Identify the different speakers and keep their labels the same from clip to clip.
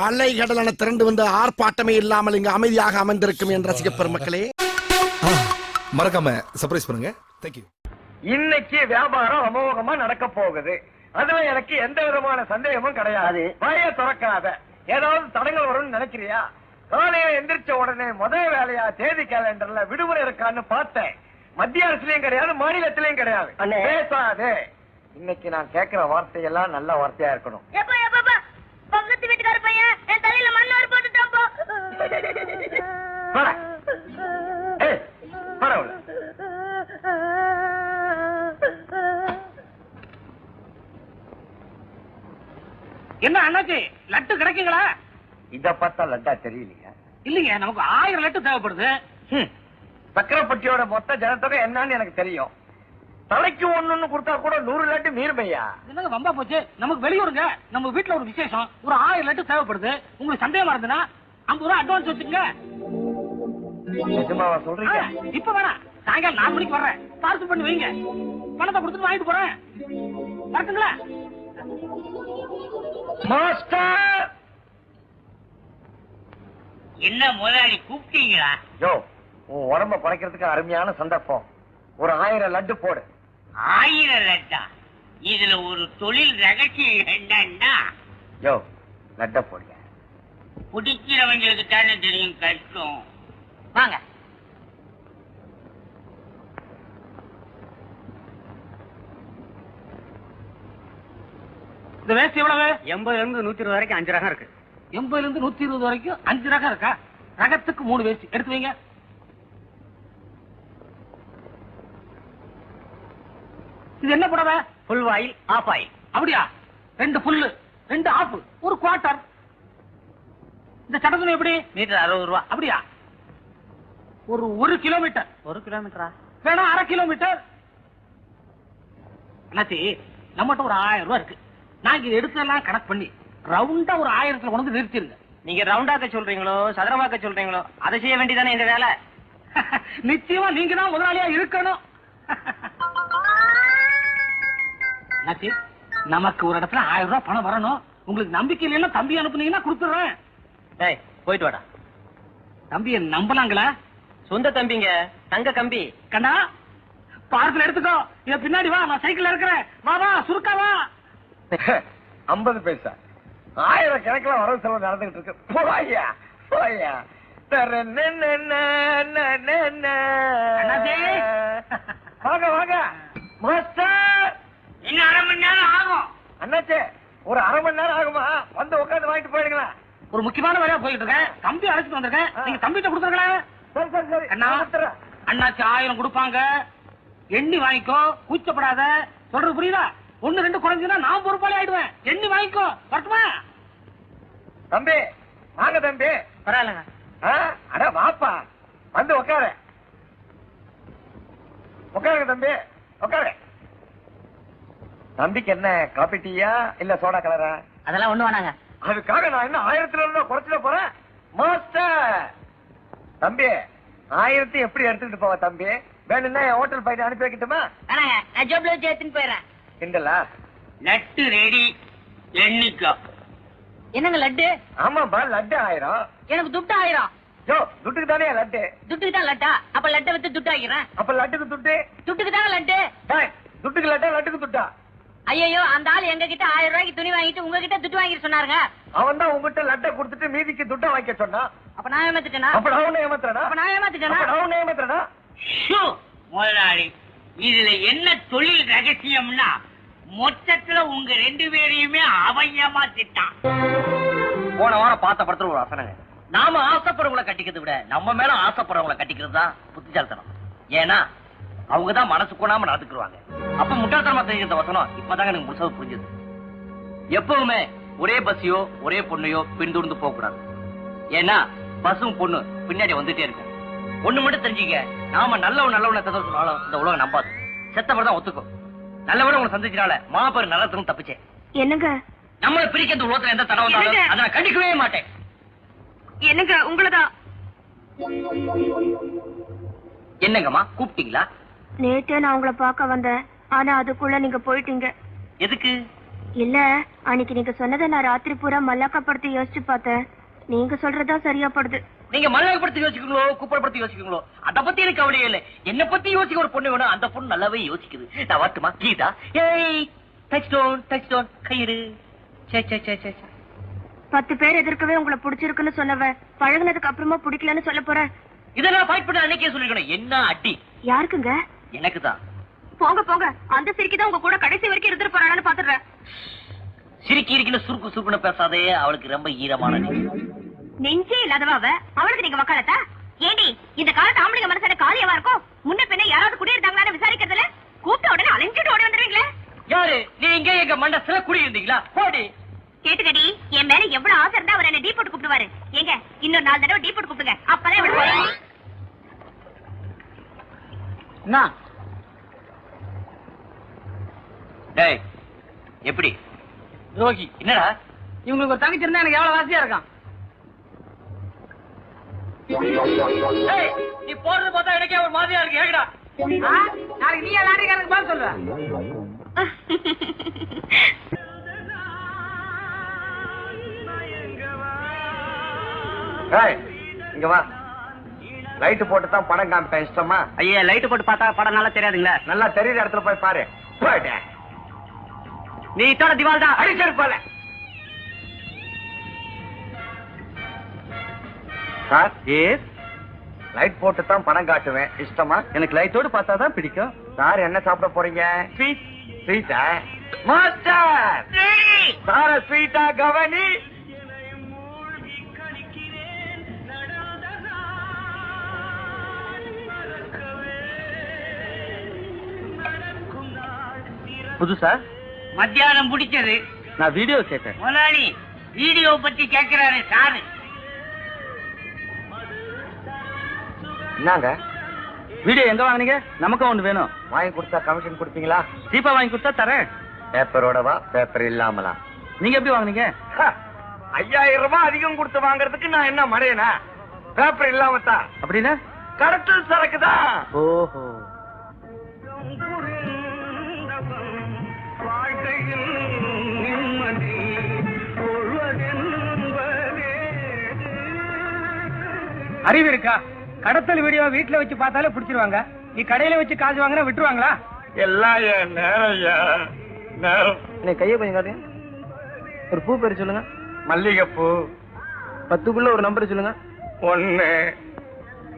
Speaker 1: அலை கடலான திரண்டு வந்து ஆர்ப்பாட்டமே இல்லாமல் இங்கு அமைதியாக அமர்ந்திருக்கும் என் ரசிக பெருமக்களே
Speaker 2: மறக்காம சர்ப்ரைஸ் பண்ணுங்க. தேங்க்யூ
Speaker 3: இன்னைக்கு வியாபாரம் அமோகமா நடக்க போகுது. அதுல எனக்கு எந்த விதமான சந்தேகமும் கிடையாது. வாய திறக்காத. ஏதாவது தடங்கள் வரும்னு நினைக்கிறியா? காலையில எந்திரிச்ச உடனே முதல் வேலையா தேதி கேலண்டர்ல விடுமுறை இருக்கான்னு பார்த்தேன். மத்திய அரசுலயும் கிடையாது மாநிலத்திலயும் கிடையாது. பேசாதே. இன்னைக்கு நான் கேட்கிற வார்த்தையெல்லாம் நல்ல வார்த்தையா இருக்கணும்
Speaker 4: எப்பா எப்பா பக்கத்து வீட்டுக்கார பையன் என் தலையில மண்ணோர் போட்டுட்டான் போ
Speaker 3: உள்ள.
Speaker 5: என்ன அண்ணாச்சி லட்டு கிடைக்குங்களா?
Speaker 3: இத பார்த்தா லட்டா தெரியலையா.
Speaker 5: இல்லைங்க நமக்கு ஆயிரம் லட்டு தேவைப்படுது.
Speaker 3: சக்கரப்பட்டியோட மொத்த ஜனத்தொகை என்னன்னு எனக்கு தெரியும். தலைக்கு ஒண்ணுன்னு கொடுத்தா கூட நூறு லட்டு மீறுமையா?
Speaker 5: என்னங்க வம்பா போச்சு? நமக்கு வெளியூருங்க. நம்ம வீட்டுல ஒரு விசேஷம். ஒரு ஆயிரம் லட்டு தேவைப்படுது. உங்களுக்கு சந்தேகமா இருந்ததுன்னா ஐம்பது ரூபா அட்வான்ஸ் வச்சுக்கங்க.
Speaker 3: நிஜமாவா சொல்றீங்க?
Speaker 5: இப்ப வேணாம் சாயங்காலம் நாலு மணிக்கு வர்றேன். பார்சல் பண்ணி வைங்க. பணத்தை கொடுத்துட்டு வாங்கிட்டு போறேன்.
Speaker 3: மாஸ்டர்!
Speaker 6: என்ன முதலாளி கூப்பிட்டீங்களா?
Speaker 3: யோ உன் உடம்ப குறைக்கிறதுக்கு அருமையான சந்தர்ப்பம். ஒரு ஆயிரம் லட்டு போடு.
Speaker 6: ஆயிரம் லட்டா? இதுல ஒரு தொழில் ரகசியம் என்னன்னா
Speaker 3: யோ லட்ட போடுங்க.
Speaker 6: பிடிக்கிறவங்களுக்கு தானே தெரியும் கஷ்டம். வாங்க.
Speaker 5: இந்த வேஸ்ட் எவ்வளவு?
Speaker 6: எண்பதுல இருந்து நூத்தி இருபது வரைக்கும் அஞ்சு ரகம் இருக்கு.
Speaker 5: எண்பதுல இருந்து நூத்தி இருபது வரைக்கும் அஞ்சு ரகம் இருக்கா? ரகத்துக்கு மூணு வேஸ்ட் எடுத்து வைங்க. இது என்ன புடவை?
Speaker 6: ஃபுல் ஆயில் ஆஃப் ஆயில்
Speaker 5: அப்படியா? ரெண்டு புல்லு ரெண்டு ஆப்பு ஒரு குவார்டர் இந்த சட்டத்துணை எப்படி?
Speaker 6: மீட்டர் அறுபது ரூபா.
Speaker 5: அப்படியா? ஒரு ஒரு கிலோமீட்டர்
Speaker 6: ஒரு கிலோமீட்டரா
Speaker 5: வேணா அரை கிலோமீட்டர் அண்ணாச்சி நம்மகிட்ட ஒரு ஆயிரம் ரூபாய் இருக்கு. நாங்க இதை எடுத்தெல்லாம் கணக்கு பண்ணி ரவுண்டா ஒரு ஆயிரத்துல கொண்டு நிறுத்திருங்க.
Speaker 6: நீங்க ரவுண்டாக்க சொல்றீங்களோ சதுரமாக்க சொல்றீங்களோ அதை செய்ய வேண்டியதானே இந்த வேலை?
Speaker 5: நிச்சயமா நீங்க தான் முதலாளியா இருக்கணும். அண்ணாச்சி நமக்கு ஒரு இடத்துல ஆயிரம் ரூபாய் பணம் வரணும். உங்களுக்கு நம்பிக்கை இல்லைன்னா தம்பி அனுப்புனீங்கன்னா கொடுத்துடுறேன்
Speaker 6: போயிட்டு வாடா.
Speaker 5: தம்பியை நம்பலாங்களா?
Speaker 6: சொந்த தம்பிங்க தங்க கம்பி.
Speaker 5: கண்ணா பார்சல் எடுத்துக்கோ. இத பின்னாடி வா நான் சைக்கிள்ல இருக்கிறேன். வா வா சுருக்கா வா.
Speaker 3: ஐம்பது பைசா. ஆயிரம் கணக்குல வரவு செலவு நடந்துகிட்டு இருக்கு. போயா போயா தர ந ந ந ந ந ந.
Speaker 5: அண்ணாச்சி.
Speaker 3: வாங்க வாங்க. மாஸ்டர்.
Speaker 6: இன்னும் அரை மணி நேரம் ஆகும்.
Speaker 3: அண்ணாச்சே ஒரு அரை மணி நேரம் ஆகுமா? வந்து உட்காந்து வாங்கிட்டு போயிடுங்களா
Speaker 5: ஒரு முக்கியமான வேலையா போயிட்டு இருக்கேன். தம்பி அழைச்சிட்டு வந்திருக்கேன். நீங்க தம்பிட்ட கொடுத்துருங்களேன்.
Speaker 3: சரி சரி சரி.
Speaker 5: அண்ணா. அண்ணாச்சி ஆயிரம் கொடுப்பாங்க. எண்ணி வாங்கிக்கோ கூச்சப்படாத. சொல்றது புரியுதா? ஒண்ணு ரெண்டு குறைஞ்சுன்னா நான் பொறுப்பாளி ஆயிடுவேன். எண்ணி வாங்கிக்கோ. வரட்டுமா?
Speaker 3: தம்பி வாங்க தம்பி.
Speaker 6: பரவாயில்லங்க.
Speaker 3: அட வாப்பா. வந்து உட்காரு உட்காருங்க தம்பி உட்காரு தம்பிக்கு என்ன காபி டீயா இல்ல சோடா கலரா
Speaker 6: அதெல்லாம் ஒண்ணு வேணாங்க.
Speaker 3: அதுக்காக நான் என்ன ஆயிரத்துல இருந்தா குறைச்சிட போறேன். மாஸ்டர் தம்பி ஆயிரத்தி எப்படி எடுத்துட்டு போவ தம்பி? வேணும்னா என் ஹோட்டல் போயிட்டு அனுப்பி வைக்கட்டுமா?
Speaker 6: நான் ஜோப்ல வச்சு எடுத்துன்னு போயிடுறேன்.
Speaker 3: கிண்டலா?
Speaker 6: லட்டு ரெடி எண்ணிக்கோ என்னங்க லட்டு?
Speaker 3: ஆமாப்பா லட்டு ஆயிரம்.
Speaker 6: எனக்கு துட்டு ஆயிரம்.
Speaker 3: யோ துட்டுக்கு தானே லட்டு?
Speaker 6: துட்டுக்கு தான் லட்டா? அப்ப லட்டை வித்து துட்டு ஆகிறேன்
Speaker 3: அப்ப லட்டுக்கு துட்டு?
Speaker 6: துட்டுக்கு தாங்க லட்டு.
Speaker 3: துட்டுக்கு லட்டா லட்டுக்கு துட்டா?
Speaker 6: ஐயோ அந்த ஆள் எங்க கிட்ட ஆயிரம் ரூபாய்க்கு துணி வாங்கிட்டு உங்ககிட்ட துட்டு வாங்கிட்டு சொன்னாருங்க.
Speaker 3: அவன் தான் உங்ககிட்ட லட்டை கொடுத்துட்டு மீதிக்கு துட்டை வாங்கிக்க சொன்னான்
Speaker 6: அப்ப நான் ஏமாத்திட்டேனா?
Speaker 3: அப்ப நான் உன்னை ஏமாத்துறேனா?
Speaker 6: அப்ப நான் ஏமாத்திட்டேனா?
Speaker 3: உன்னை ஏமாத்துறேனா?
Speaker 6: முதலாளி இதுல என்ன தொழில் ரகசியம்னா மொத்தத்துல உங்க ரெண்டு பேரையுமே அவன் ஏமாத்திட்டான்.
Speaker 7: போன வாரம் பார்த்த படத்துல ஒரு வசனங்க நாம ஆசைப்படுறவங்களை கட்டிக்கிறதை விட நம்ம மேல ஆசைப்படுறவங்களை கட்டிக்கிறது தான் புத்திசாலித்தனம். ஏன்னா அவங்க தான் மனசு கொடாம நடந்துக்குருவாங்க. அப்ப முட்டாள்தனமா தெரிஞ்ச வசனம் இப்பதாங்க எனக்கு முழுசாக புரிஞ்சது. எப்பவுமே ஒரே பஸ்ஸையோ ஒரே பொண்ணையோ பின்தொடர்ந்து போக கூடாது ஏன்னா பஸ்ஸும் பொண்ணு பின்னாடி வந்துட்டே இருக்கும். ஒண்ணு மட்டும் தெரிஞ்சுக்க நாம நல்லவன் நல்லவனை கதை சொன்னாலும் இந்த உலகம் நம்பாது. செத்தவர் தான் ஒத்துக்கும். நல்லவன உங்களை சந்திச்சனால மாபெரும் நல்லதும் தப்பிச்சேன்.
Speaker 4: என்னங்க?
Speaker 7: நம்மளை பிரிக்கிறது உலகத்துல எந்த தடவை? அதை நான் கண்டிக்கவே மாட்டேன்.
Speaker 4: என்னங்க உங்களதான்?
Speaker 7: என்னங்கம்மா கூப்பிட்டீங்களா?
Speaker 4: நேத்தே நான் உங்களை பார்க்க வந்தேன். ஆனா அதுக்குள்ள நீங்க போயிட்டீங்க.
Speaker 7: எதுக்கு?
Speaker 4: இல்ல அன்னைக்கு நீங்க சொன்னதை நான் ராத்திரி பூரா மல்லாக்கா படுத்து யோசிச்சு பார்த்தேன். நீங்க சொல்றதா சரியா படுது
Speaker 7: நீங்க மல்லாக்கப்படுத்தி யோசிக்கிறீங்களோ குப்பைப்படுத்தி யோசிக்கிறீங்களோ அத பத்தி எனக்கு கவலையே இல்ல. என்ன பத்தி யோசிக்க ஒரு பொண்ணு வேணும். அந்த பொண்ணு நல்லாவே யோசிக்குது. நான் வரட்டுமா கீதா. ஏய் டச் டோன் டச் டோன் கையிடு சே சே சே சே.
Speaker 4: பத்து பேர் எதிர்க்கவே உங்களை பிடிச்சிருக்குன்னு சொன்னவ பழகுனதுக்கு அப்புறமா பிடிக்கலன்னு சொல்ல போறேன்.
Speaker 7: இதை நான் ஃபைட் பண்ண அன்னைக்கே சொல்லிருக்கணும். என்ன அடி?
Speaker 4: யாருக்குங்க?
Speaker 7: எனக்கு தான்
Speaker 4: போங்க போங்க. அந்த சிரிக்கி தான் உங்க கூட கடைசி வரைக்கும் இருந்துட்டு போறான்னு பாத்துறேன்
Speaker 7: சிரிக்கி இருக்கின்னு சுருக்கு சுருக்குன்னு பேசாதே அவளுக்கு ரொம்ப ஈரமான நெஞ்சு.
Speaker 4: இல்லாதவ அவ அவளுக்கு நீங்க வக்காலத்தா? ஏண்டி இந்த காலத்து ஆம்பளைங்க மனசான காலியவா இருக்கும்? முன்ன பின்ன யாராவது குடியிருந்தாங்களான்னு விசாரிக்கிறதுல? கூப்பிட்ட உடனே அலைஞ்சிட்டு ஓடி வந்துருவீங்களே?
Speaker 7: யாரு? நீங்க எங்க மண்டத்துல குடி இருந்தீங்களா போடி.
Speaker 4: கேட்டுக்கடி என் மேல எவ்வளவு ஆசை இருந்தா அவர் என்ன டீ போட்டு கூப்பிடுவாரு. ஏங்க இன்னொரு நாலு தடவை டீ போட்டு கூப்பிடுங்க. அப்பதான் போறேன்.
Speaker 8: என்ன
Speaker 7: டேய் எப்படி?
Speaker 8: யோகி.
Speaker 7: என்னடா?
Speaker 8: இவங்களுக்கு ஒரு தங்கச்சி இருந்தா எனக்கு எவ்வளவு வாசியா இருக்கான்
Speaker 7: டேய் நீ போறது பார்த்தா எனக்கே ஒரு மாதிரியா இருக்கு. ஏகடா
Speaker 8: ஆ? நாளைக்கு நீ எனக்கு பதில் சொல்லுவ?
Speaker 3: இங்க வா. லைட் போட்டு தான் படம் காமிப்பேன். இஷ்டமா?
Speaker 7: ஐயா லைட் போட்டு பார்த்தா படம் நல்லா தெரியாதுங்களா.
Speaker 3: நல்லா தெரியுற இடத்துல போய் பாரு. போயிட்டே
Speaker 7: நீ இத்தோட திவால் தான்
Speaker 3: அடிச்சிருப்பால சார்
Speaker 7: எஸ்
Speaker 3: லைட் போட்டு தான் படம் காட்டுவேன். இஷ்டமா?
Speaker 7: எனக்கு லைட்டோடு பார்த்தா தான் பிடிக்கும்.
Speaker 3: சார் என்ன சாப்பிட போறீங்க?
Speaker 7: ஸ்வீட்
Speaker 3: ஸ்வீட்டா மாஸ்டர் சார ஸ்வீட்டா கவனி?
Speaker 7: புதுசா
Speaker 8: மத்தியானம் பிடிச்சது
Speaker 7: நான் வீடியோ கேட்டேன்.
Speaker 8: முதலாளி வீடியோ பத்தி கேக்குறாரு சாரு.
Speaker 3: என்னங்க?
Speaker 7: வீடியோ எங்க வாங்குனீங்க? நமக்கும் ஒண்ணு வேணும்.
Speaker 3: வாங்கி கொடுத்தா கமிஷன் கொடுப்பீங்களா?
Speaker 7: சீப்பா வாங்கி கொடுத்தா தரேன்.
Speaker 3: பேப்பரோடவா பேப்பர் இல்லாமலா?
Speaker 7: நீங்க எப்படி வாங்குனீங்க?
Speaker 3: ஐயாயிரம் ரூபாய் அதிகம் கொடுத்து வாங்குறதுக்கு நான் என்ன மடையனா? பேப்பர் இல்லாம தான்
Speaker 7: அப்படின்னா?
Speaker 3: கடத்தல் சரக்கு தான்
Speaker 7: ஓஹோ.
Speaker 8: அறிவு இருக்கா? கடத்தல் வீடியோ வீட்டுல வச்சு பார்த்தாலே பிடிச்சிருவாங்க. நீ கடையில வச்சு காசு வாங்கினா விட்டுருவாங்களா?
Speaker 3: எல்லாம் என் நேரம் நேரம்.
Speaker 7: கையை கொஞ்சம் காட்டுங்க. ஒரு பூ பேர் சொல்லுங்க.
Speaker 3: மல்லிகைப்பூ.
Speaker 7: பத்துக்குள்ள ஒரு நம்பர் சொல்லுங்க.
Speaker 3: ஒண்ணு.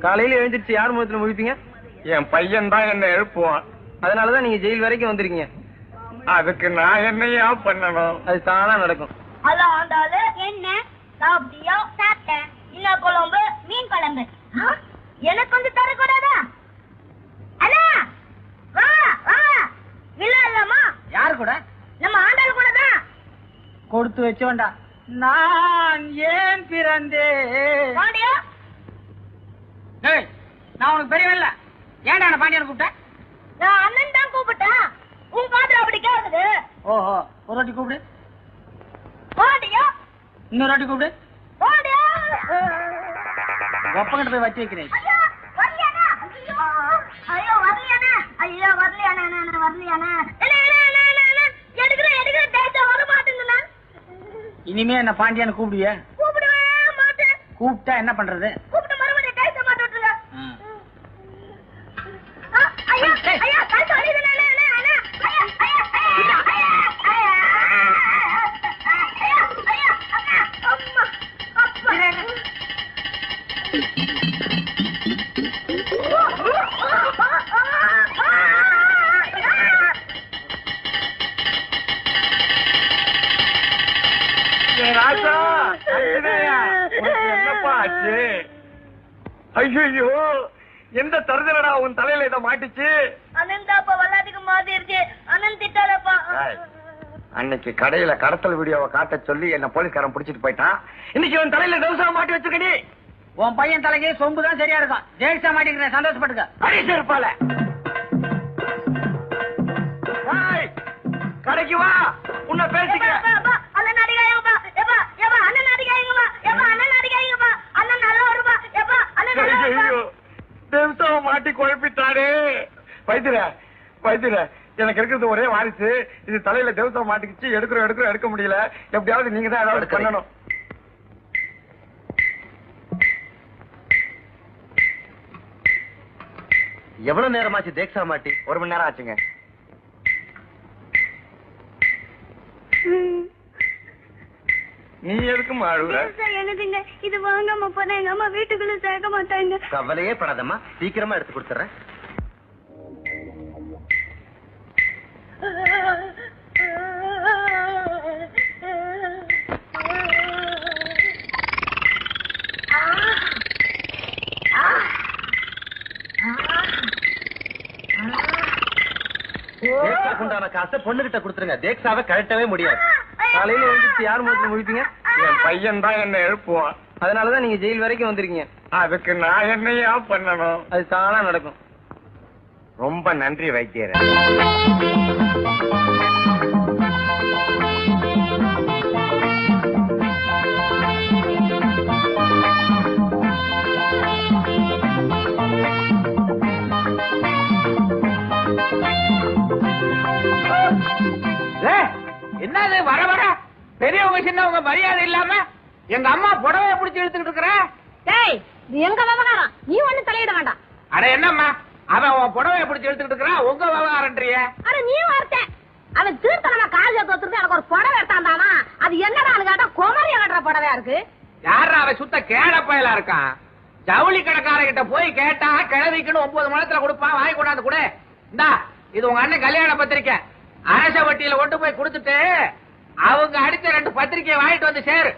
Speaker 7: காலையில எழுந்திருச்சு யார் முகத்துல முழிப்பீங்க?
Speaker 3: என் பையன் தான் என்ன எழுப்புவான்.
Speaker 7: அதனாலதான் நீங்க ஜெயில் வரைக்கும் வந்திருக்கீங்க.
Speaker 3: அதுக்கு நான் என்னையா பண்ணணும்?
Speaker 7: அது தானா நடக்கும்.
Speaker 4: ஹலோ ஆண்டாளு என்ன? சாப்பிட்டியா சாப்பிட்டேன். என்ன குழம்பு ஆ? எனக்கு கொஞ்சம் தரக்கூடாதா? அண்ணா! வா வா. இல்ல இல்லம்மா.
Speaker 8: யாரு கூட?
Speaker 4: நம்ம ஆண்டாள் கூட தான்.
Speaker 8: கொடுத்து வச்சு வேண்டா நான் ஏன் பிறந்தேன்?
Speaker 4: பாண்டியா?
Speaker 8: நான் உனக்கு பெரியவன் இல்ல. ஏன்டா என்ன பாண்டியனை கூப்பிட்டேன்
Speaker 4: நான் அண்ணன் தான் கூப்பிட்டேன். உன் காதுல அப்படி கேக்குது.
Speaker 8: ஓஹோ ஒரு வாட்டி கூப்பிடு.
Speaker 4: பாண்டியா?
Speaker 8: இன்னொரு வாட்டி கூப்பிடு.
Speaker 4: பாண்டியா?
Speaker 8: ஒப்பங்கிட்ட போய் வச்சு வைக்கிறேன். இனிமே என்ன பாண்டியனை கூப்பிடுவிய? கூப்பிட்டா என்ன பண்றது?
Speaker 4: ஐயோ
Speaker 3: எந்த தருதலடா உன் தலையில இத மாட்டுச்சு?
Speaker 4: அண்ணன் தாப்பா வல்லாதிக்கு மாத்திருச்சு அண்ணன் திட்டாரப்பா
Speaker 3: ஏய், அன்னைக்கு கடையில கடத்தல் வீடியோவை காட்ட சொல்லி என்ன போலீஸ்காரன் புடிச்சிட்டு போயிட்டான். இன்னைக்கு உன் தலையில டவுசா மாட்டி வச்சிருக்கடி
Speaker 8: உன் பையன் தலைக்கு சொம்பு தான் சரியா இருக்கும். ஜெயிச்சா மாட்டேங்கிறேன் சந்தோஷப்பட்டுக்க.
Speaker 3: அடி இருப்பால கடைக்கு வா. உன்னை பேசிக்கிறேன்
Speaker 4: அண்ணன் அடிக்காயங்கப்பா எப்பா எப்பா அண்ணன் அடிக்காயங்கப்பா எப்பா அண்ணன் அடிக்காயங்கப்பா அண்ணன் நல்லா வருப்பா எப்பா அண்ணன்
Speaker 3: டவுசாவை மாட்டி குழப்பிட்டானே வைத்திர வைத்திர எனக்கு இருக்கிறது ஒரே வாரிசு. இது தலையில தேவசம் மாட்டிக்கிச்சு எடுக்கிறோம் எடுக்கிறோம் எடுக்க முடியல. எப்படியாவது நீங்க தான் ஏதாவது. பண்ணணும்.
Speaker 9: எவ்வளவு நேரமாச்சு தேக்ஸா மாட்டி?
Speaker 3: ஒரு மணி நேரம் ஆச்சுங்க. நீ எதுக்கு அழுகுற
Speaker 10: என்னதுங்க? இது வாங்காம போனா எங்க அம்மா வீட்டுக்குள்ள சேர்க்க மாட்டாங்க.
Speaker 9: கவலையே படாதம்மா. சீக்கிரமா எடுத்து கொடுத்துறேன். உண்டான காசை பொண்ணுகிட்ட கொடுத்துருங்க. தேக்ஸாவை கழட்டவே முடியாது.
Speaker 3: காலையில எழுந்திரிச்சு யார் மூலத்துல முடிப்பீங்க என் பையன் தான் என்ன எழுப்புவான்.
Speaker 9: அதனாலதான் நீங்க ஜெயில் வரைக்கும் வந்திருக்கீங்க.
Speaker 3: அதுக்கு நான் என்னையா பண்ணணும்?
Speaker 9: அது தானா நடக்கும்.
Speaker 3: ரொம்ப நன்றி வைத்தியரே.
Speaker 11: என்னது வர பெரியவங்க சின்னவங்க மரியாதை இல்லாம எங்க அம்மா புடவைய பிடிச்சி இழுத்துக்கிட்டு இருக்கிற?
Speaker 6: டேய் இது எங்க விவகாரம்? நீ ஒண்ணு தலையிட வேண்டாம்.
Speaker 11: அட என்னம்மா? அவன் உன் புடவைய பிடிச்சி இழுத்துக்கிட்டு இருக்கிறான் உங்க விவகாரன்றிய
Speaker 6: அட நீ வார்த்தை. அவன் தீர்த்தனமா சேர்த்து வச்சிருந்து எனக்கு ஒரு புடவை எடுத்தாந்தானா அது என்னடான்னு கேட்டா குமரிய கட்டுற புடவையா இருக்கு?
Speaker 11: யாரா அவன் சுத்த கேட பயலா இருக்கான்? ஜவுளி கடைக்காரங்கிட்ட போய் கேட்டா கிழவிக்குன்னு ஒன்பது மணத்துல கொடுப்பான் வாங்கி கொண்டாந்து கொடு. இந்தா இது உங்க அண்ணன் கல்யாண பத்திரிக்கை. அரச வட்டியில கொண்டு போய் கொடுத்துட்டு அவங்க அடிச்ச ரெண்டு பத்திரிக்கையை வாங்கிட்டு வந்து சேரு.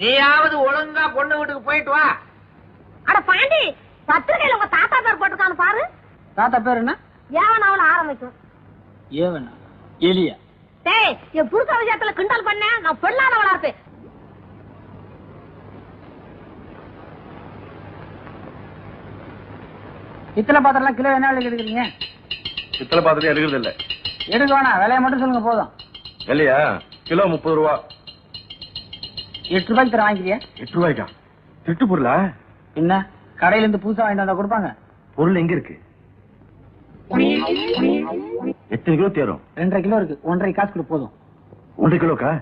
Speaker 11: நீயாவது ஒழுங்கா பொண்ணு வீட்டுக்கு போயிட்டு வா.
Speaker 6: அட பாண்டி பத்திரிகையில உங்க தாத்தா பேர் போட்டுருக்கான்னு பாரு.
Speaker 11: தாத்தா பேர் என்ன?
Speaker 6: ஏவன் அவள ஆரம்பிக்கும்.
Speaker 11: ஏவனா? எலியா?
Speaker 6: டேய் என் புருஷ விஷயத்துல கிண்டல் பண்ண நான் பொல்லாதவளா இருப்பேன்.
Speaker 11: இத்தனை பாத்திரம் கிலோ என்ன விலைக்கு எடுக்கிறீங்க?
Speaker 3: பித்தளை பாத்திரம் எடுக்கிறது இல்ல
Speaker 11: எடுக்க வேணாம் விலையை மட்டும் சொல்லுங்க போதும்.
Speaker 3: இல்லையா? கிலோ முப்பது ரூபா.
Speaker 11: எட்டு ரூபாய்க்கு தர வாங்கிக்கிறியா?
Speaker 3: எட்டு ரூபாய்க்கா? திட்டு பொருளா?
Speaker 11: என்ன? கடையில இருந்து புதுசா வாங்கிட்டு வந்தா கொடுப்பாங்க.
Speaker 3: பொருள் எங்க இருக்கு? எத்தனை கிலோ தேரும்?
Speaker 11: ரெண்டரை கிலோ இருக்கு. ஒன்றரை காசு கொடு போதும்.
Speaker 3: ஒன்றரை கிலோக்கா?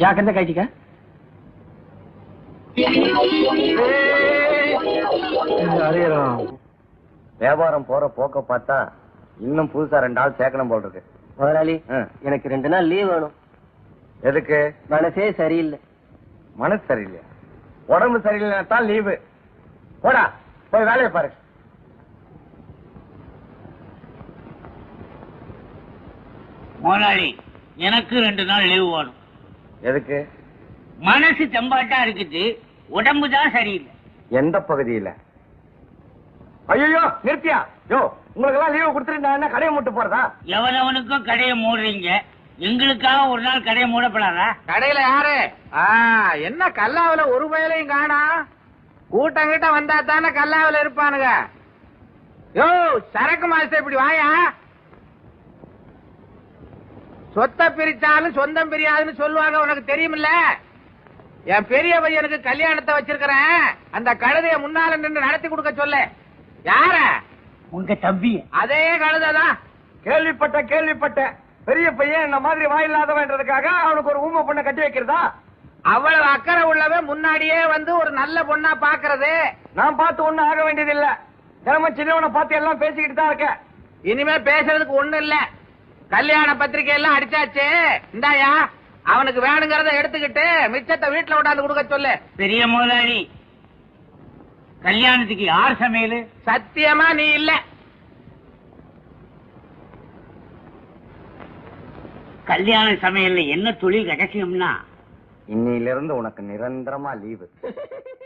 Speaker 11: ஜாக்கிரதை கழிச்சிக்க
Speaker 9: வியாபாரம் போற போக்க பார்த்தா இன்னும் புதுசா ரெண்டு ஆள் சேர்க்கணும் போல் இருக்கு. முதலாளி எனக்கு ரெண்டு நாள் லீவ் வேணும்.
Speaker 3: எதுக்கு?
Speaker 9: மனசே சரியில்லை.
Speaker 3: மனசு சரியில்லையா? உடம்பு சரியில்லைனா தான் லீவு போடா போய் வேலையை பாரு.
Speaker 12: முதலாளி எனக்கு ரெண்டு நாள் லீவு வேணும்.
Speaker 3: எதுக்கு?
Speaker 12: மனசு தெம்பாட்டா இருக்குது உடம்பு தான் சரியில்லை.
Speaker 3: எந்த பகுதியில? ஐயோ நிறுத்தியா? யோ உங்களுக்கு எல்லாம் லீவு கொடுத்துட்டு நான் என்ன கடையை மூட்டு போறதா?
Speaker 12: எவனவனுக்கும் கடையை மூடுறீங்க? எங்களுக்காக ஒரு நாள் கடையை மூடப்படாதா?
Speaker 11: கடையில யாரு? ஆ, என்ன கல்லாவில ஒரு பயலையும் காணா? கூட்டம் கிட்ட வந்தா தானே கல்லாவில இருப்பானுங்க. யோ சரக்கு மாஸ்டர் இப்படி வாயா? சொத்த பிரிச்சாலும் சொந்தம் பிரியாதுன்னு சொல்லுவாங்க உனக்கு தெரியுமில்ல? என் பெரிய பையனுக்கு கல்யாணத்தை வச்சிருக்கிறேன். அந்த கழுதைய முன்னால நின்று நடத்தி கொடுக்க சொல்லு. யார?
Speaker 12: உங்க தம்பி.
Speaker 11: அதே கழுதைதான்.
Speaker 3: கேள்விப்பட்ட கேள்விப்பட்ட. பெரிய பையன் என்ன மாதிரி வாயில்லாதவன்றதுக்காக அவனுக்கு ஒரு ஊமை பொண்ணை கட்டி வைக்கிறதா?
Speaker 11: அவ்வளவு அக்கறை உள்ளவன் முன்னாடியே வந்து ஒரு நல்ல பொண்ணா பாக்குறது.
Speaker 3: நான் பார்த்து ஒண்ணும் ஆக வேண்டியது இல்ல தினமும் சின்னவனை பார்த்து எல்லாம் பேசிக்கிட்டு தான் இருக்கேன்.
Speaker 11: இனிமே பேசுறதுக்கு ஒண்ணு இல்ல. கல்யாண பத்திரிக்கை எல்லாம் அடிச்சாச்சு. இந்தாயா அவனுக்கு வேணுங்கிறத எடுத்துக்கிட்டு மிச்சத்தை வீட்டுல கொண்டாந்து கொடுக்க சொல்லு.
Speaker 12: பெரிய முதலாளி கல்யாணத்துக்கு யார் சமையல்?
Speaker 11: சத்தியமா நீ இல்ல.
Speaker 12: கல்யாண சமையல்ல என்ன தொழில் ரகசியம்னா?
Speaker 3: இன்னையிலிருந்து உனக்கு நிரந்தரமா லீவு